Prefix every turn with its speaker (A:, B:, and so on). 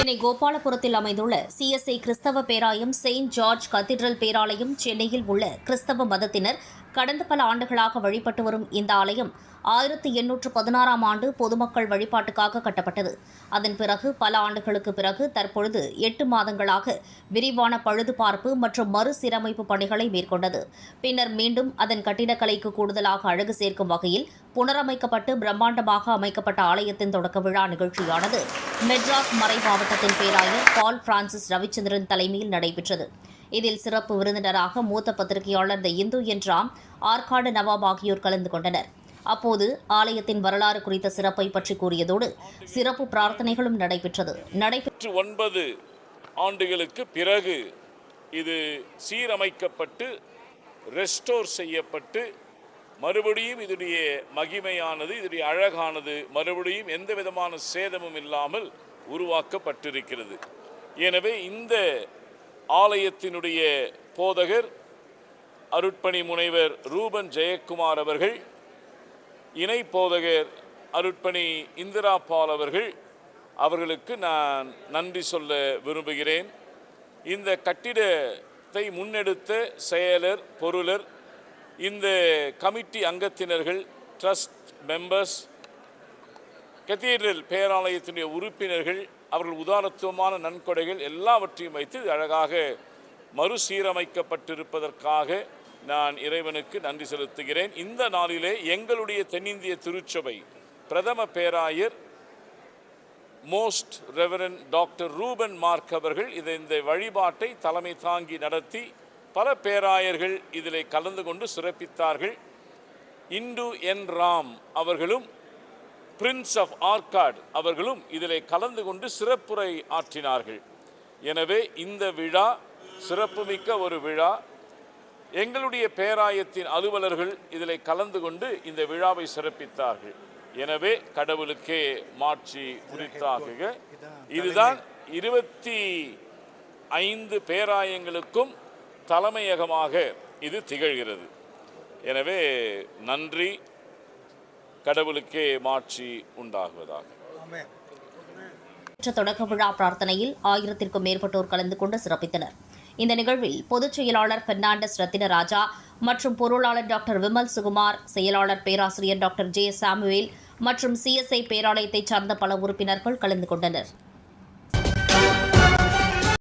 A: சென்னை கோபாலபுரத்தில் அமைந்துள்ள சிஎஸ்ஐ கிறிஸ்தவ பேராயம் Saint George cathedral பேராலயம் சென்னையில் உள்ள கிறிஸ்தவ மதத்தினர் கடந்த பல ஆண்டுகளாக வழிபட்டு வரும் இந்த ஆலயம் ஆயிரத்தி எண்ணூற்று பதினாறாம் ஆண்டு பொதுமக்கள் வழிபாட்டுக்காக கட்டப்பட்டது. அதன் பிறகு பல ஆண்டுகளுக்கு பிறகு தற்பொழுது எட்டு மாதங்களாக விரிவான பழுதுபார்ப்பு மற்றும் மறுசீரமைப்பு பணிகளை மேற்கொண்டது. பின்னர் மீண்டும் அதன் கட்டிடக்கலைக்கு கூடுதலாக அழகு சேர்க்கும் வகையில் புனரமைக்கப்பட்டு பிரம்மாண்டமாக அமைக்கப்பட்ட ஆலயத்தின் தொடக்க விழா நிகழ்ச்சியானது மெட்ராஸ் மறை மாவட்டத்தின் பேராயர் பால் பிரான்சிஸ் ரவிச்சந்திரன் தலைமையில் நடைபெற்றது. இதில் சிறப்பு விருந்தினராக மூத்த பத்திரிகையாளர் த இந்து என்றாம் ஆற்காடு நவாப் ஆகியோர் கலந்து கொண்டனர். அப்போது ஆலயத்தின் வரலாறு குறித்த சிறப்பை பற்றி கூறியதோடு சிறப்பு பிரார்த்தனைகளும் நடைபெற்றது. நடைபெற்ற
B: ஒன்பது ஆண்டுகளுக்கு பிறகு இது சீரமைக்கப்பட்டு ரெஸ்டோர் செய்யப்பட்டு மறுபடியும் இதனுடைய மகிமையானது இதனுடைய அழகானது மறுபடியும் எந்த விதமான சேதமும் இல்லாமல் உருவாக்கப்பட்டிருக்கிறது. எனவே இந்த ஆலயத்தினுடைய போதகர் அருட்பணி முனைவர் ரூபன் ஜெயக்குமார் அவர்கள் இணை போதகர் அருட்பணி இந்திரா பால் அவர்கள் அவர்களுக்கு நான் நன்றி சொல்ல விரும்புகிறேன். இந்த கட்டிடத்தை முன்னெடுத்த செயலர் பொருளர் இந்த கமிட்டி அங்கத்தினர்கள் ட்ரஸ்ட் மெம்பர்ஸ் கத்தீட்ரல் பேராலயத்தினுடைய உறுப்பினர்கள் அவர்கள் உதாரத்துவமான நன்கொடைகள் எல்லாவற்றையும் வைத்து அழகாக மறுசீரமைக்கப்பட்டிருப்பதற்காக நான் இறைவனுக்கு நன்றி செலுத்துகிறேன். இந்த நாளிலே எங்களுடைய தென்னிந்திய திருச்சபை பிரதம பேராயர் most reverend doctor Reuben Mark அவர்கள் இதை இந்த வழிபாட்டை தலைமை தாங்கி நடத்தி பல பேராயர்கள் இதில் கலந்து கொண்டு சிறப்பித்தார்கள். இந்து என் ராம் அவர்களும் பிரின்ஸ் ஆஃப் ஆர்காட் அவர்களும் இதில் கலந்து கொண்டு சிறப்புரை ஆற்றினார்கள். எனவே இந்த விழா சிறப்புமிக்க ஒரு விழா. எங்களுடைய பேராயத்தின் அலுவலர்கள் இதில் கலந்து கொண்டு இந்த விழாவை சிறப்பித்தார்கள். எனவே கடவுளுக்கே மாட்சி குறித்தாகுக இதுதான் இருபத்தி ஐந்து பேராயங்களுக்கும் தலைமையகமாக இது திகழ்கிறது. எனவே நன்றி. கடவுளுக்கே மாட்சி உண்டாகுவதாக.
A: தொடக்க விழா பிரார்த்தனையில் ஆயிரத்திற்கும் மேற்பட்டோர் கலந்து கொண்டு சிறப்பித்தனர். இந்த நிகழ்வில் பொதுச் செயலாளர் பெர்னாண்டஸ் ரத்தினராஜா மற்றும் பொருளாளர் டாக்டர் விமல் சுகுமார் செயலாளர் பேராசிரியர் டாக்டர் ஜே சாமுவேல் மற்றும் சிஎஸ்ஐ பேராலயத்தைச் சார்ந்த பல உறுப்பினர்கள் கலந்து கொண்டனர்.